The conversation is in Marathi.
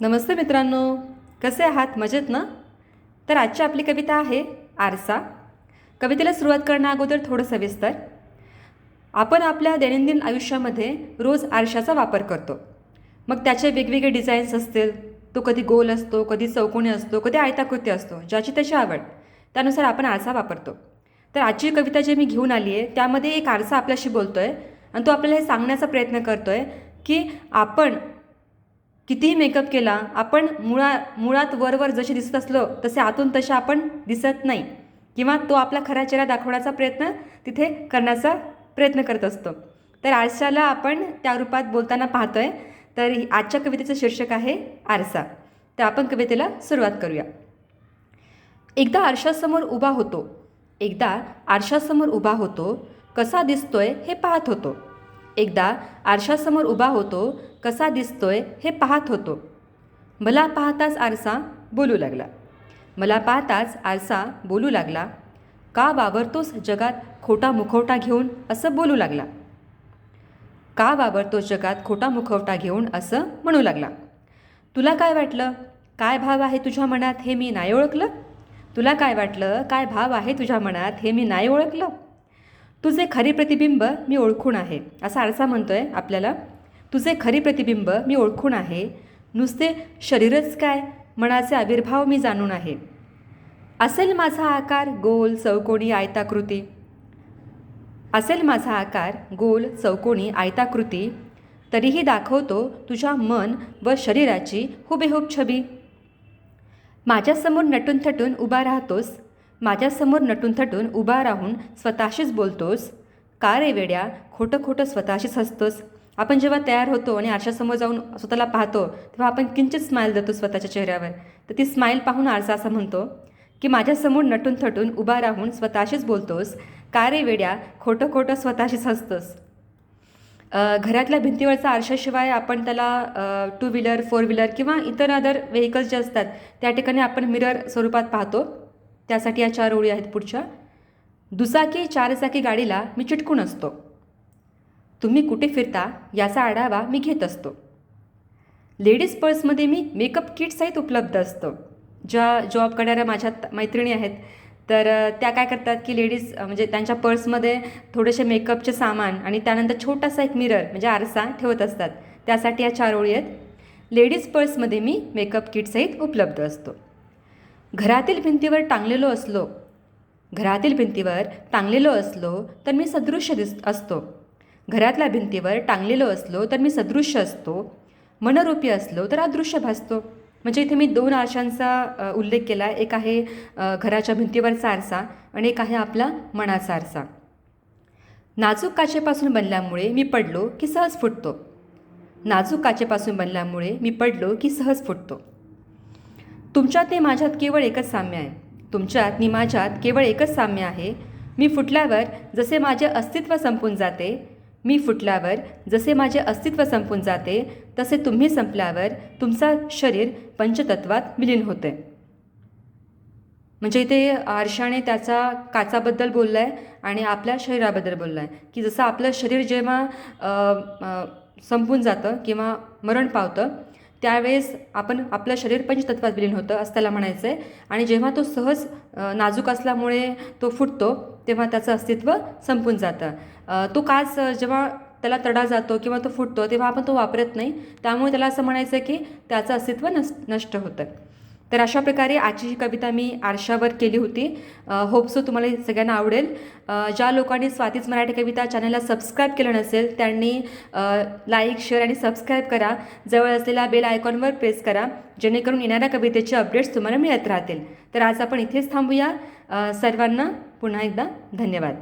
नमस्ते मित्रांनो कसे आहात? मजेत ना? तर आजची आपली कविता आहे आरसा. कवितेला सुरुवात करण्याअगोदर थोडं सविस्तर आपण आपल्या दैनंदिन आयुष्यामध्ये रोज आरशाचा वापर करतो. मग त्याचे वेगवेगळे डिझाईन्स असतील. तो कधी गोल असतो कधी चौकोनी असतो कधी आयताकृती असतो ज्याची त्याची आवड. त्यानुसार आपण आरसा वापरतो. तर आजची कविता जी मी घेऊन आली आहे त्यामध्ये एक आरसा आपल्याशी बोलतो आहे आणि तो आपल्याला हे सांगण्याचा प्रयत्न करतो आहे की आपण कितीही मेकअप केला आपण मुळा मुळात वरवर जसे दिसत असलो तसे आतून तसे आपण दिसत नाही. किंवा तो आपला खरा चेहरा दाखवण्याचा प्रयत्न तिथे करण्याचा प्रयत्न करत असतो. तर आरशाला आपण त्या रूपात बोलताना पाहतोय. तर आजच्या कवितेचं शीर्षक आहे आरसा. तर आपण कवितेला सुरुवात करूया. एकदा आरशासमोर उभा होतो. एकदा आरशासमोर उभा होतो. कसा दिसतोय हे पाहत होतो. एकदा आरशासमोर उभा होतो कसा दिसतोय हे पाहत होतो. मला पाहताच आरसा बोलू लागला. मला पाहताच आरसा बोलू लागला. का वावरतोस जगात खोटा मुखवटा घेऊन असं बोलू लागला? का वावरतोस जगात खोटा मुखवटा घेऊन असं म्हणू लागला? तुला काय वाटलं? काय भाव आहे तुझ्या मनात हे मी नाही ओळखलं? तुला काय वाटलं? काय भाव आहे तुझ्या मनात हे मी नाही ओळखलं? तुझे खरे प्रतिबिंब मी ओळखून आहे. असा आरसा म्हणतो आहे आपल्याला. तुझे खरे प्रतिबिंब मी ओळखून आहे. नुसते शरीरच काय? मनाचे आविर्भाव मी जाणून आहे. असेल माझा आकार गोल चौकोनी आयताकृती. असेल माझा आकार गोल चौकोनी आयताकृती. तरीही दाखवतो तुझ्या मन व शरीराची हुबेहूब छबी. माझ्यासमोर नटून थटून उभा राहतोस. माझ्यासमोर नटून थटून उभा राहून स्वतःशीच बोलतोस? का रे वेड्या? खोटं खोटं स्वतःशीच हसतोस? आपण जेव्हा तयार होतो आणि आरशासमोर जाऊन स्वतःला पाहतो तेव्हा आपण किंचित स्माईल देतो स्वतःच्या चेहऱ्यावर. तर ती स्माईल पाहून आरसा असं म्हणतो की माझ्यासमोर नटून थटून उभा राहून स्वतःशीच बोलतोस? का रे वेड्या? खोटं खोटं स्वतःशीच हसतोस. घरातल्या भिंतीवरचा आरशाशिवाय आपण त्याला टू व्हीलर फोर व्हीलर किंवा इतर अदर व्हेकल्स जे असतात त्या ठिकाणी आपण मिरर स्वरूपात पाहतो. त्यासाठी या चार ओळी आहेत पुढच्या. दुचाकी चारचाकी गाडीला मी चिटकून असतो. तुम्ही कुठे फिरता याचा आढावा मी घेत असतो. लेडीज पर्समध्ये मी मेकअप किट्सहित उपलब्ध असतो. ज्या जॉब करणाऱ्या माझ्या मैत्रिणी आहेत तर त्या काय करतात की लेडीज म्हणजे त्यांच्या पर्समध्ये थोडेसे मेकअपचे सामान आणि त्यानंतर छोटासा एक मिरर म्हणजे आरसा ठेवत असतात. त्यासाठी या चार ओळी आहेत. लेडीज पर्समध्ये मी मेकअप किटसहित उपलब्ध असतो. घरातील भिंतीवर टांगलेलो असलो घरातील भिंतीवर टांगलेलो असलो तर मी सदृश्य दिस असतो. घरातल्या भिंतीवर टांगलेलो असलो तर मी सदृश्य असतो. मनरूपी असलो तर अदृश्य भासतो. म्हणजे इथे मी दोन आरशांचा उल्लेख केला. एक आहे घराच्या भिंतीवरचा आरसा आणि एक आहे आपला मनाचा आरसा. नाजूक काचेपासून बनल्यामुळे मी पडलो की सहज फुटतो. नाजूक काचेपासून बनल्यामुळे मी पडलो की सहज फुटतो. तुमच्यात आणि माझ्यात केवळ एकच साम्य आहे. तुमच्यात आणि माझ्यात केवळ एकच साम्य आहे. मी फुटल्यावर जसे माझे अस्तित्व संपून जाते मी फुटल्यावर जसे माझे अस्तित्व संपून जाते तसे तुम्ही संपल्यावर तुमचा शरीर पंचतत्वात विलीन होते. म्हणजे इथे आरशाने त्याचा काचाबद्दल बोलला आहे आणि आपल्या शरीराबद्दल बोलला आहे की जसं आपलं शरीर जेव्हा संपून जातं किंवा मरण पावतं त्यावेळेस आपण आपलं शरीर पंचतत्वात विलीन होतं असं त्याला म्हणायचं आहे आणि जेव्हा तो सहज नाजूक असल्यामुळे तो फुटतो तेव्हा त्याचं अस्तित्व संपून जातं. तो काच जेव्हा त्याला तडा जातो किंवा तो फुटतो तेव्हा आपण तो वापरत नाही. त्यामुळे त्याला असं म्हणायचं आहे की त्याचं अस्तित्व नस नष्ट होतं. तर अशा प्रकारे आजची ही कविता मी आरशावर केली होती. होप सो तुम्हाला सगळ्यांना आवडेल. ज्या लोकांनी स्वातीच मराठी कविता चॅनलला सबस्क्राईब केलं नसेल त्यांनी लाईक शेअर आणि सबस्क्राईब करा. जवळ असलेल्या बेल आयकॉनवर प्रेस करा. जेणेकरून येणाऱ्या कवितेचे अपडेट्स तुम्हाला मिळत राहतील. तर आज आपण इथेच थांबूया. सर्वांना पुन्हा एकदा धन्यवाद.